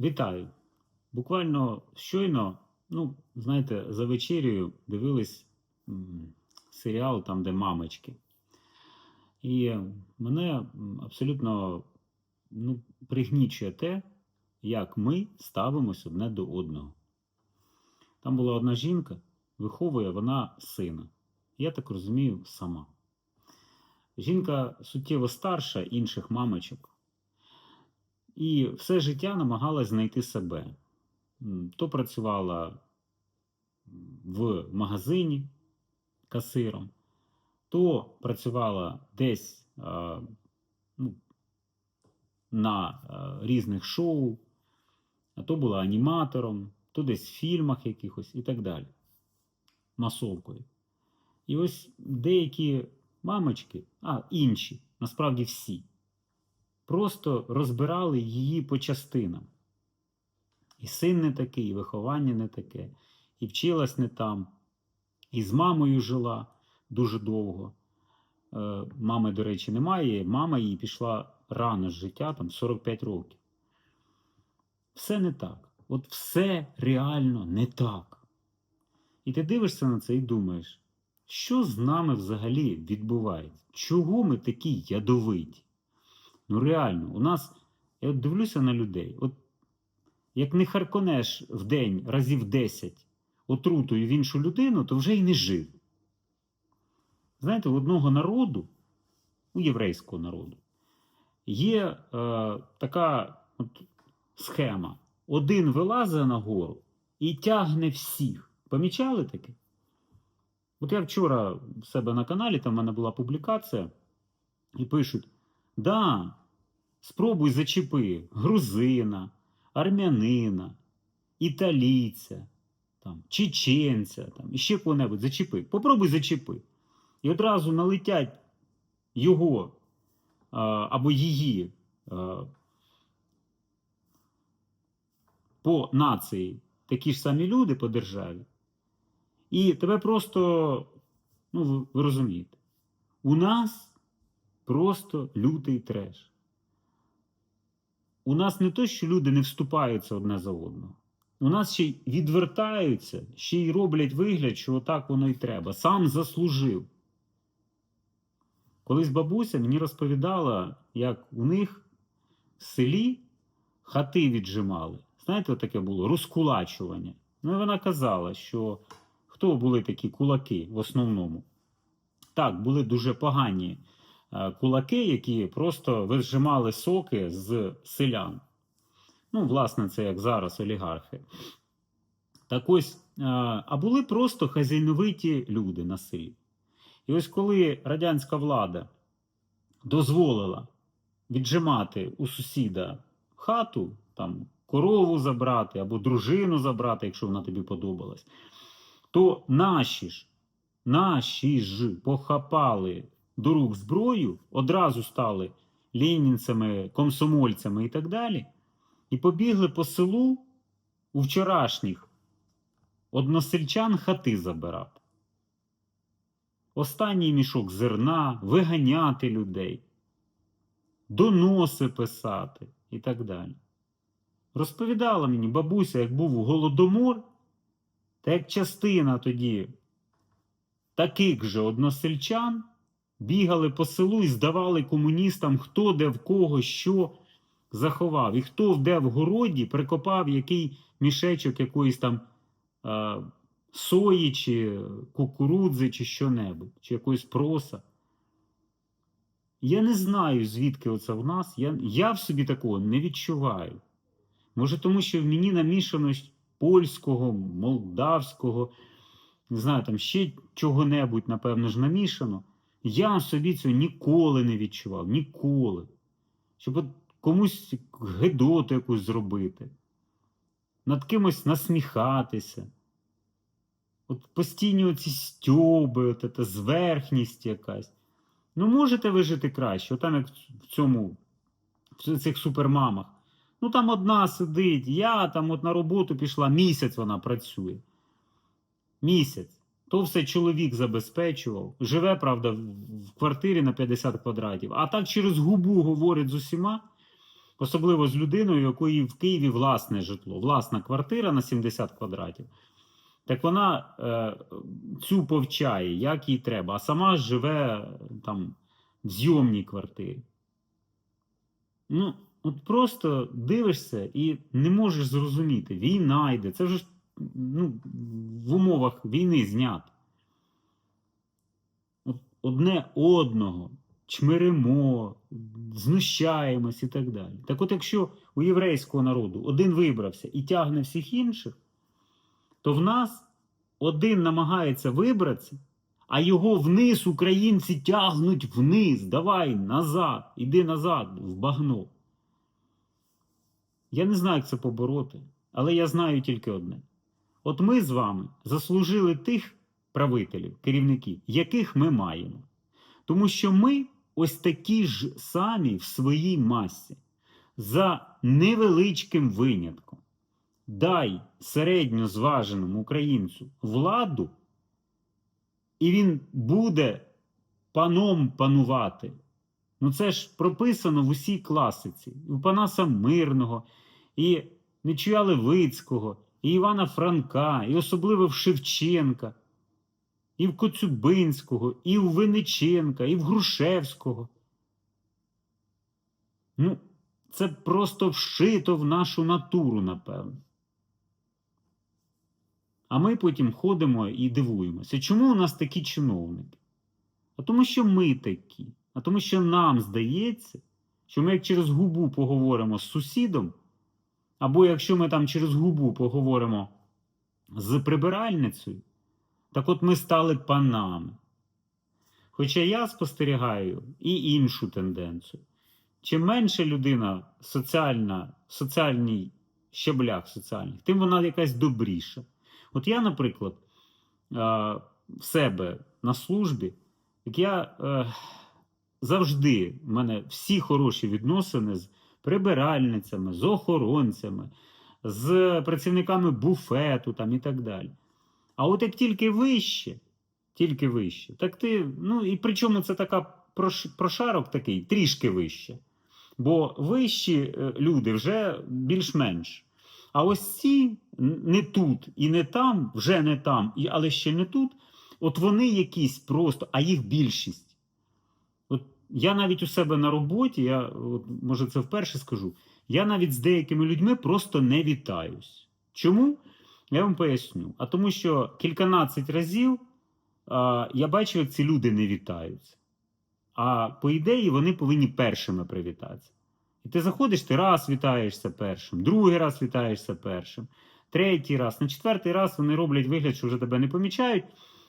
Вітаю! Буквально щойно, ну, знаєте, за вечерею дивились серіал там, де мамочки. І мене абсолютно ну, пригнічує те, як ми ставимось одне до одного. Там була одна жінка, виховує вона сина. Я так розумію, сама. Жінка суттєво старша інших мамочок. І все життя намагалась знайти себе. То працювала в магазині касиром, то працювала десь ну, на різних шоу, а то була аніматором, то десь в фільмах якихось і так далі. Масовкою. І ось деякі мамочки, а інші, насправді всі, просто розбирали її по частинам. І син не такий, і виховання не таке, і вчилась не там, і з мамою жила дуже довго. Е, Мами, до речі, немає. Мама її пішла рано з життя, там 45 років. Все не так. От все реально не так. І ти дивишся на це і думаєш, що з нами взагалі відбувається? Чого ми такі ядовиті? Ну реально, у нас, я дивлюся на людей, от як не харконеш в день разів 10 отрутою в іншу людину, то вже й не жив. Знаєте, у одного народу, у єврейського народу, є е, така от схема. Один вилазить на гору і тягне всіх. Помічали таке? От я вчора в себе на каналі, там в мене була публікація, і пишуть: да, спробуй зачепи грузина, армянина, італійця, там, чеченця, там, і ще кого-небудь зачепи. Попробуй зачепи. І одразу налетять його або її по нації такі ж самі люди по державі. І тебе просто, ну, ви розумієте, у нас просто лютий треш. У нас не то, що люди не вступаються одне за одного. У нас ще й відвертаються, ще й роблять вигляд, що отак воно і треба. Сам заслужив. Колись бабуся мені розповідала, як у них в селі хати віджимали. Знаєте, таке було розкулачування. Ну і вона казала, що хто були такі кулаки в основному? Так, були дуже погані кулаки, які просто вижимали соки з селян. Ну, власне, це як зараз олігархи. Так ось, е, а були просто хазяйновиті люди на селі. І ось коли радянська влада дозволила віджимати у сусіда хату, там корову забрати або дружину забрати, якщо вона тобі подобалась, то наші ж, наші ж похапали до рук зброю, одразу стали ленінцями, комсомольцями і так далі, і побігли по селу у вчорашніх односельчан хати забирати. Останній мішок зерна, виганяти людей, доноси писати і так далі. Розповідала мені бабуся, як був голодомор, та як частина тоді таких же односельчан бігали по селу і здавали комуністам, хто де в кого що заховав, і хто де в городі прикопав який мішечок якоїсь там е, сої, чи кукурудзи, чи що-небудь, чи якоїсь проса. Я не знаю, звідки оце в нас. Я, я в собі такого не відчуваю. Може, тому що в мені намішано польського, молдавського, не знаю, там ще чого-небудь, напевно ж, намішано. Я собі цього ніколи не відчував. Ніколи. Щоб от комусь гедоту якусь зробити, над кимось насміхатися. От постійні оці стьоби, от ця зверхність якась. Ну, можете ви жити краще, отам як в цьому, в цих супермамах. Ну там одна сидить, я там от на роботу пішла, місяць вона працює. Місяць. То все чоловік забезпечував. Живе, правда, в квартирі на 50 квадратів. А так через губу говорить з усіма. Особливо з людиною, якої в Києві власне житло, власна квартира на 70 квадратів. Так вона е, цю повчає, як їй треба, а сама живе там в зйомній квартирі. Ну, от просто дивишся і не можеш зрозуміти. Війна йде. Це вже ну, в умовах війни знято. Одне одного чмиримо, знущаємось і так далі. Так от, якщо у єврейського народу один вибрався і тягне всіх інших, то в нас один намагається вибратися, а його вниз українці тягнуть вниз. Давай назад, іди назад, в багно. Я не знаю, як це побороти, але я знаю тільки одне: от ми з вами заслужили тих правителів, керівників, яких ми маємо. Тому що ми ось такі ж самі в своїй масі, за невеличким винятком. Дай середньо зваженому українцю владу, і він буде паном панувати. Ну це ж прописано в усій класиці. У Панаса Мирного, і Нечуя Левицького, і Івана Франка, і особливо в Шевченка, і в Коцюбинського, і в Винниченка, і в Грушевського. Ну, це просто вшито в нашу натуру, напевно. А ми потім ходимо і дивуємося, чому у нас такі чиновники? А тому, що ми такі. А тому, що нам здається, що ми як через губу поговоримо з сусідом, або якщо ми там через губу поговоримо з прибиральницею, так от ми стали панами. Хоча я спостерігаю і іншу тенденцію. Чим менше людина соціальна, в соціальній щаблях соціальних, тим вона якась добріша. От я, наприклад, е, в себе на службі, як я е, завжди в мене всі хороші відносини з прибиральницями, з охоронцями, з працівниками буфету там, і так далі. А от як тільки вище, тільки вище, так ти, ну і причому це така прош- прошарок такий, трішки вище. Бо вищі е, люди вже більш-менш. А ось ці не тут і не там, вже не там, але ще не тут. От вони якісь просто, а їх більшість. Я навіть у себе на роботі, я от, може це вперше скажу, я навіть з деякими людьми просто не вітаюсь. Чому? Я вам поясню. А тому, що кільканадцять разів а, я бачив, як ці люди не вітаються. А по ідеї вони повинні першими привітатися. І ти заходиш, ти раз вітаєшся першим, другий раз вітаєшся першим, третій раз, на четвертий раз вони роблять вигляд, що вже тебе не помічають.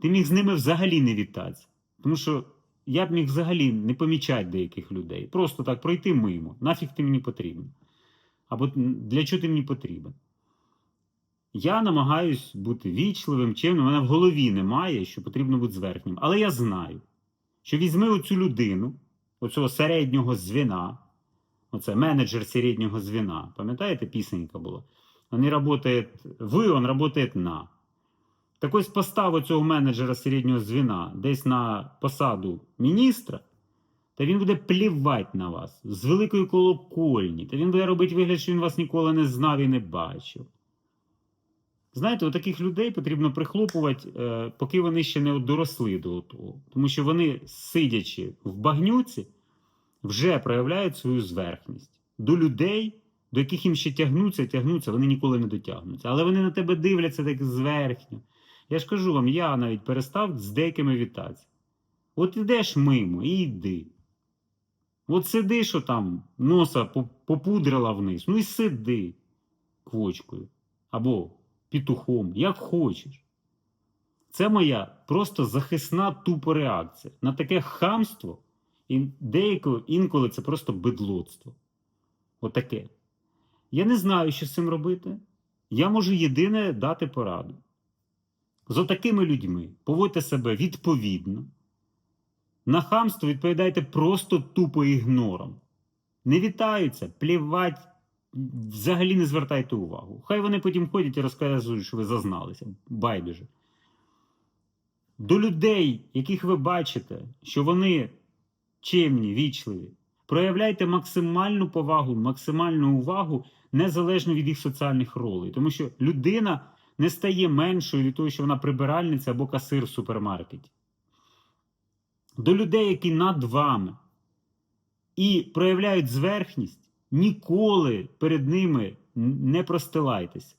Ти міг з ними взагалі не вітатися. Тому що я б міг взагалі не помічати деяких людей. Просто так пройти мимо. Нафіг ти мені потрібен. Або для чого ти мені потрібен? Я намагаюсь бути вічливим, чимним. У мене в голові немає, що потрібно бути зверхнім. Але я знаю, що візьми оцю людину, оцього середнього звіна, оце менеджер середнього звіна. Пам'ятаєте, пісенька була? Вони працюють ви, він працює на. Так ось постав цього менеджера середнього звіна десь на посаду міністра, та він буде плівати на вас з великої колокольні, та він буде робити вигляд, що він вас ніколи не знав і не бачив. Знаєте, у таких людей потрібно прихлопувати, е, поки вони ще не доросли до того. Тому що вони, сидячи в багнюці, вже проявляють свою зверхність. До людей, до яких їм ще тягнуться, тягнуться, вони ніколи не дотягнуться. Але вони на тебе дивляться так зверхньо. Я ж кажу вам, я навіть перестав з деякими вітатися. От ідеш мимо і йди. От сиди, що там носа попудрила вниз. Ну і сиди квочкою. Або петухом, як хочеш. Це моя просто захисна тупо реакція на таке хамство, і деяко інколи це просто бедлоцтво. Отаке. Я не знаю, що з цим робити. Я можу єдине дати пораду. З отакими людьми поводьте себе відповідно. На хамство відповідайте просто тупо ігнором. Не вітаються, плівать, взагалі не звертайте увагу. Хай вони потім ходять і розказують, що ви зазналися. Байдуже. До людей, яких ви бачите, що вони чемні, вічливі, проявляйте максимальну повагу, максимальну увагу незалежно від їх соціальних ролей. Тому що людина не стає меншою від того, що вона прибиральниця або касир в супермаркеті. До людей, які над вами і проявляють зверхність, ніколи перед ними не простилайтеся.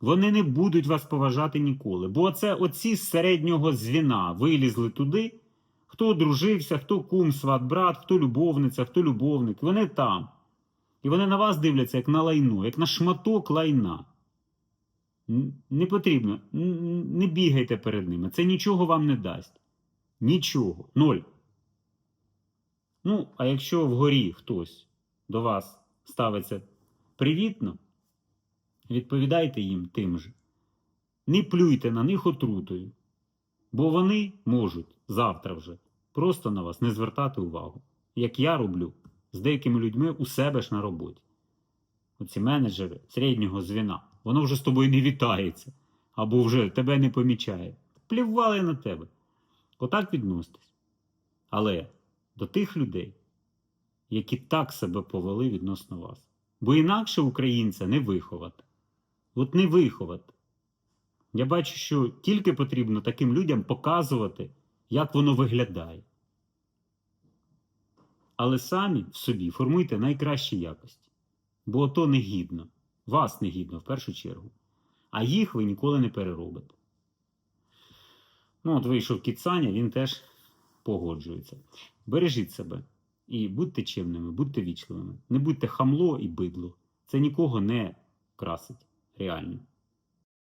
Вони не будуть вас поважати ніколи. Бо це оці з середнього звіна вилізли туди, хто одружився, хто кум, сват, брат, хто любовниця, хто любовник. Вони там. І вони на вас дивляться як на лайно, як на шматок лайна. Не потрібно, не бігайте перед ними. Це нічого вам не дасть. Нічого. Ноль. Ну, а якщо вгорі хтось до вас ставиться привітно, відповідайте їм тим же. Не плюйте на них отрутою, бо вони можуть завтра вже просто на вас не звертати увагу, як я роблю з деякими людьми у себе ж на роботі. Оці менеджери середнього звіна, воно вже з тобою не вітається або вже тебе не помічає. Плівали на тебе. Отак відноситесь. Але до тих людей, які так себе повели відносно вас. Бо інакше українця не виховати. От не виховати. Я бачу, що тільки потрібно таким людям показувати, як воно виглядає. Але самі в собі формуйте найкращі якості. Бо ото негідно. Вас негідно в першу чергу. А їх ви ніколи не переробите. Ну, от вийшов кіт він теж погоджується. Бережіть себе і будьте чимними, будьте вічливими. Не будьте хамло і бидло. Це нікого не красить реально.